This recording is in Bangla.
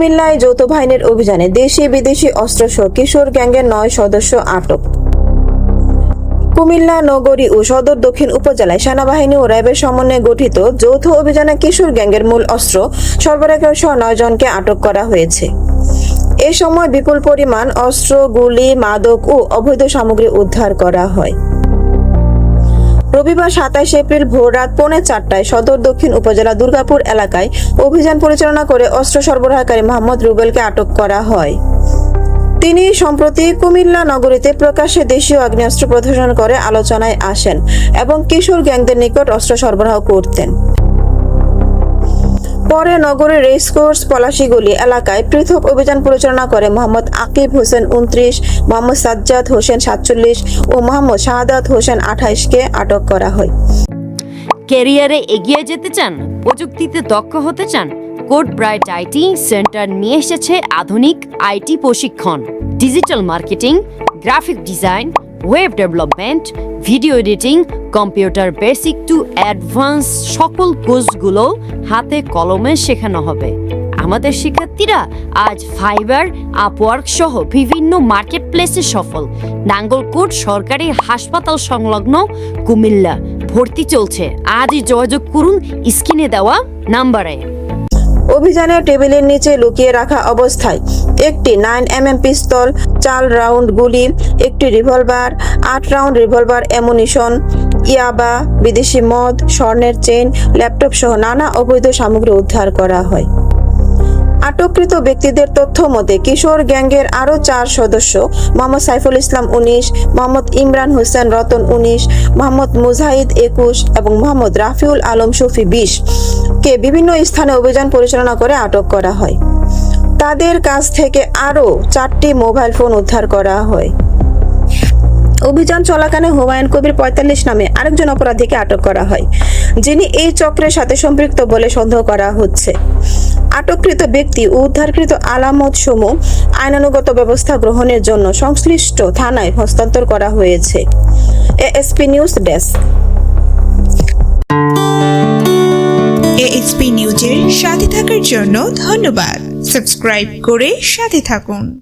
কুমিল্লায় যৌথ বাহিনীর অভিযানে দেশি বিদেশি অস্ত্রসহ কিশোর গ্যাংয়ের নয় সদস্য আটক। কুমিল্লা নগরী ও সদর দক্ষিণ উপজেলায় সেনাবাহিনী ও র্যাবের সমন্বয়ে গঠিত যৌথ অভিযানে কিশোর গ্যাংয়ের মূল অস্ত্র সরবরাহ সহ নয় জনকে আটক করা হয়েছে। এ সময় বিপুল পরিমাণ অস্ত্র গুলি মাদক ও অবৈধ সামগ্রী উদ্ধার করা হয়। রবিবার সাতাইশ এপ্রিল ভোর রাত পৌনে চারটায় সদর দক্ষিণ উপজেলা দুর্গাপুর এলাকায় অভিযান পরিচালনা করে অস্ত্র সরবরাহকারী মোহাম্মদ রুবেলকে আটক করা হয়। তিনি সম্প্রতি কুমিল্লা নগরীতে প্রকাশ্যে দেশীয় আগ্নেয়াস্ত্র প্রদর্শন করে আলোচনায় আসেন এবং কিশোর গ্যাংদের নিকট অস্ত্র সরবরাহ করতেন। পরে নগরের রেসকোর্স পলাশিগুলি এলাকায় পৃথক অভিযান পরিচালনা করে মোহাম্মদ আকিব হোসেন উনত্রিশ, মোহাম্মদ সাজ্জাদ হোসেন সাতচল্লিশ ও মোহাম্মদ শাহাদাত হোসেন আঠাইশকে আটক করা হয়। ক্যারিয়ারে এগিয়ে যেতে চান, প্রযুক্তিতে দক্ষ হতে চান, কোড ব্রাইট আইটি সেন্টার নিয়ে এসেছে আধুনিক আইটি প্রশিক্ষণ, digital marketing, graphic design web development video editing computer basic to advance সকল কোর্সগুলো হাতে কলমে শেখানো হবে। আমাদের শিক্ষার্থীরা আজ ফাইবার আপওয়ার্ক সহ বিভিন্ন মার্কেট প্লেসে সফল। নাঙ্গলকোট সরকারি হাসপাতাল সংলগ্ন কুমিল্লা। ভর্তি চলছে। আজই যোগাযোগ করুন স্ক্রিনে দেওয়া নাম্বারে। অভিযানে টেবিলের নিচে লুকিয়ে রাখা অবস্থায় একটি নাইন এম এম পিস্তল চার রাউন্ড গুলি, একটি রিভলভার আট রাউন্ড রিভলভার অ্যামুনিশন ইয়াবা, বিদেশি মদ, স্বর্ণের চেন ল্যাপটপ সহ নানা অবৈধ সামগ্রী উদ্ধার করা হয়। আটককৃত ব্যক্তিদের তথ্য মতে কিশোর গ্যাংয়ের আরও চার সদস্য, মোহাম্মদ সাইফুল ইসলাম উনিশ, মোহাম্মদ ইমরান হোসেন রতন উনিশ, মোহাম্মদ মুজাহিদ একুশ এবং মোহাম্মদ রাফিউল আলম শফি বিশ কে বিভিন্ন স্থানে অভিযান পরিচালনা করে আটক করা হয়। তাদের কাছ থেকে আরও চারটি মোবাইল ফোন উদ্ধার করা হয়। অভিযান চলাকালে হুমায়ুন কবির পঁয়তাল্লিশ নামে আরেকজন অপরাধীকে আটক করা হয়, যিনি এই চক্রের সাথে সম্পৃক্ত বলে সন্দেহ করা হচ্ছে। আটককৃত ব্যক্তি ও উদ্ধারকৃত আলামত সমূহ আইনানুগত ব্যবস্থা গ্রহণের জন্য সংশ্লিষ্ট থানায় হস্তান্তর করা হয়েছে। ASP news desk. এএসপি নিউজের সাথে থাকার জন্য ধন্যবাদ। সাবস্ক্রাইব করে সাথে থাকুন।